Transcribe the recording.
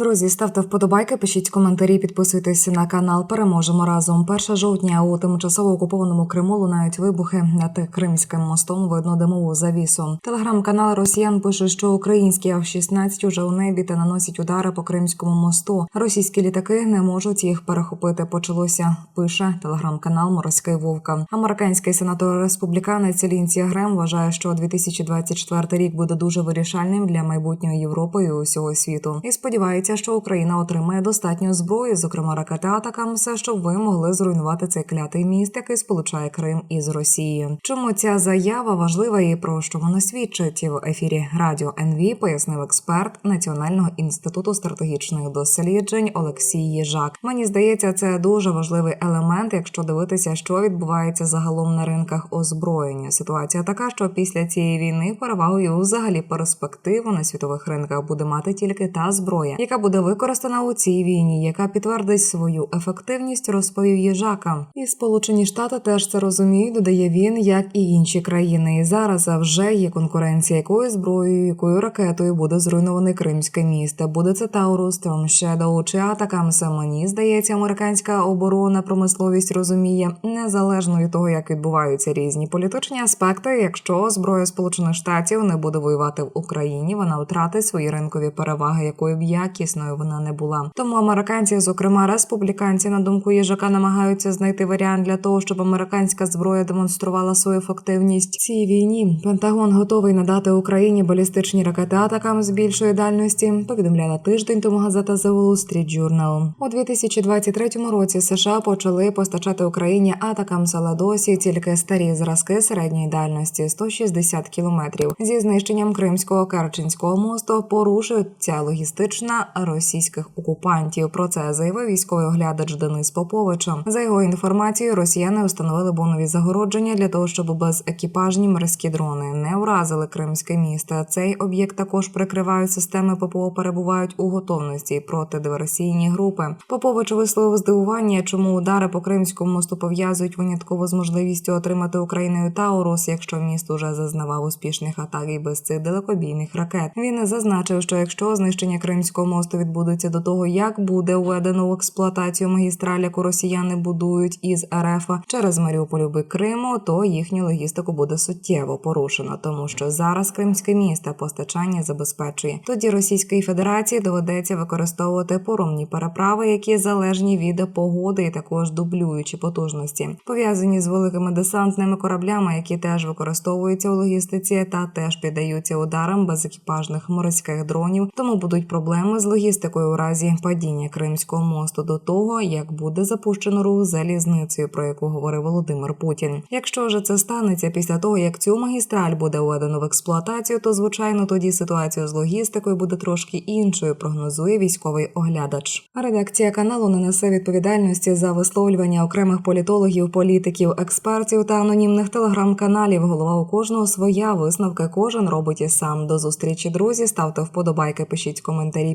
Друзі, ставте вподобайки, пишіть коментарі, підписуйтесь на канал. Переможемо разом. 1 жовтня у тимчасово окупованому Криму лунають вибухи над Кримським мостом. Видно димову завісу. Телеграм-канал Росіян пише, що українські F-16 уже у небі та наносять удари по Кримському мосту. Російські літаки не можуть їх перехопити. Почалося. Пише телеграм-канал Морський Вовка. Американський сенатор республіканець Лінсі Грем вважає, що 2024 рік буде дуже вирішальним для майбутнього Європи і усього світу. І сподівається, що Україна отримає достатньо зброї, зокрема ракети Атакамса, щоб ви могли зруйнувати цей клятий міст, який сполучає Крим із Росією. Чому ця заява важлива і про що вона свідчить в ефірі Радіо НВ, пояснив експерт Національного інституту стратегічних досліджень Олексій Єжак. Мені здається, це дуже важливий елемент, якщо дивитися, що відбувається загалом на ринках озброєння. Ситуація така, що після цієї війни перевагою взагалі перспективу на світових ринках буде мати тільки та зброя, яка буде використана у цій війні, яка підтвердить свою ефективність, розповів Єжака. І Сполучені Штати теж це розуміють. Додає він, як і інші країни. І зараз вже є конкуренція, якою зброєю, якою ракетою буде зруйнований Кримське місто. Буде це Таурус, Shadow чи Атакамса. Мені здається, американська оборона промисловість розуміє незалежно від того, як відбуваються різні політичні аспекти. Якщо зброя Сполучених Штатів не буде воювати в Україні, вона втратить свої ринкові переваги, якою б якісною вона не була. Тому американці, зокрема республіканці, на думку їжака, намагаються знайти варіант для того, щоб американська зброя демонструвала свою ефективність цій війні. Пентагон готовий надати Україні балістичні ракети атакам з більшої дальності. Повідомляла тиждень тому газета The Wall Street Journal. У 2023 році США почали постачати Україні атакам але досі тільки старі зразки середньої дальності 160 кілометрів. Зі знищенням Кримського Керченського мосту порушується логістична російських окупантів. Про це заявив військовий оглядач Денис Попович. За його інформацією, росіяни установили бонові загородження для того, щоб безекіпажні морські дрони не вразили Кримське місто. Цей об'єкт також прикривають системи ППО, перебувають у готовності проти диверсійні групи. Попович висловив здивування, чому удари по Кримському мосту пов'язують винятково з можливістю отримати Україною Таурус, якщо міст уже зазнавав успішних атак і без цих далекобійних ракет. Він зазначив, що якщо знищення Кримського мосту відбудеться до того, як буде введено в експлуатацію магістраль, яку росіяни будують із РФ через Маріуполь у Криму, то їхню логістику буде суттєво порушено, тому що зараз Кримське місто постачання забезпечує. Тоді Російській Федерації доведеться використовувати поромні переправи, які залежні від погоди і також дублюючі потужності, пов'язані з великими десантними кораблями, які теж використовуються у логістиці та теж піддаються ударам безекіпажних морських дронів. Тому будуть проблеми з логістикою у разі падіння Кримського мосту до того, як буде запущено рух залізницею, про яку говорив Володимир Путін. Якщо ж це станеться після того, як цю магістраль буде введено в експлуатацію, то звичайно тоді ситуація з логістикою буде трошки іншою. Прогнозує військовий оглядач. Редакція каналу не несе відповідальності за висловлювання окремих політологів, політиків, експертів та анонімних телеграм-каналів. Голова у кожного своя висновки кожен робить і сам. До зустрічі, друзі. Ставте вподобайки, пишіть коментарі,